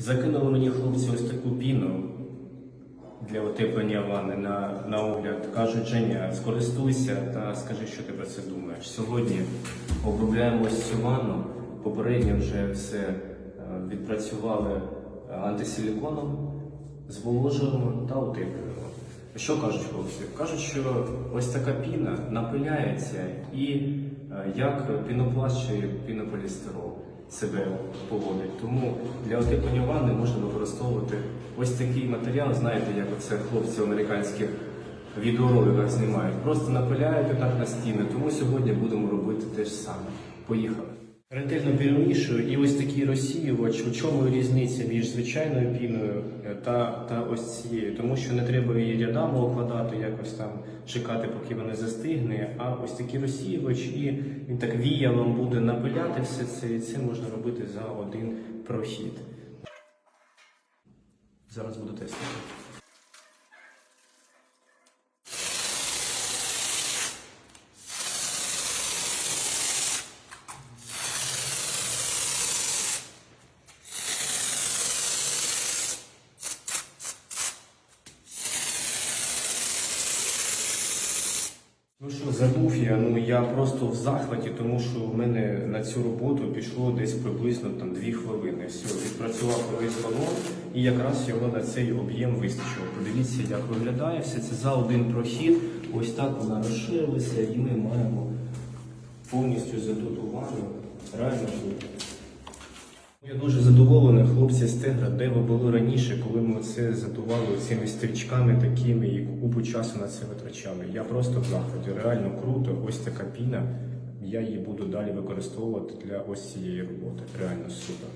Закинули мені хлопці ось таку піну для утеплення ванни на, на огляд. Кажуть, Женя, скористуйся та скажи, що ти про це думаєш. Сьогодні обробляємо ось цю ванну. Попередньо вже все е, відпрацювали антисиліконом, зволожуємо та утеплюємо. Що кажуть хлопці? Кажуть, що ось така піна напиляється і е, як пінопласт чи пінополістирол себе поводить. Тому для утеплення ванни можна використовувати ось такий матеріал, знаєте, як оце хлопці в американських відеороликах знімають. Просто напиляють отак на стіни. Тому сьогодні будемо робити те ж саме. Поїхали. Ретельно перемішую і ось такий розсіювач. У чому різниця між звичайною піною е, та, та ось цією? Тому що не треба її рядами окладати, якось там чекати, поки вона застигне. А ось такий розсіювач, і він так віялом буде напиляти все це, і це можна робити за один прохід. Зараз буду тестувати. Ну що, забув я, ну я просто в захваті, тому що в мене на цю роботу пішло десь приблизно там дві хвилини. Все, відпрацював весь балон, і якраз його на цей об'єм вистачило. Подивіться, як виглядає все це за один прохід. Ось так вона розширилася, і ми маємо повністю задотувану. Реально супер. Я дуже хлопці з Тегра, де ви були раніше, коли ми це задували цими стрічками такими і купу часу на це витрачали. Я просто в захваті, реально круто. Ось така піна. Я її буду далі використовувати для ось цієї роботи. Реально супер.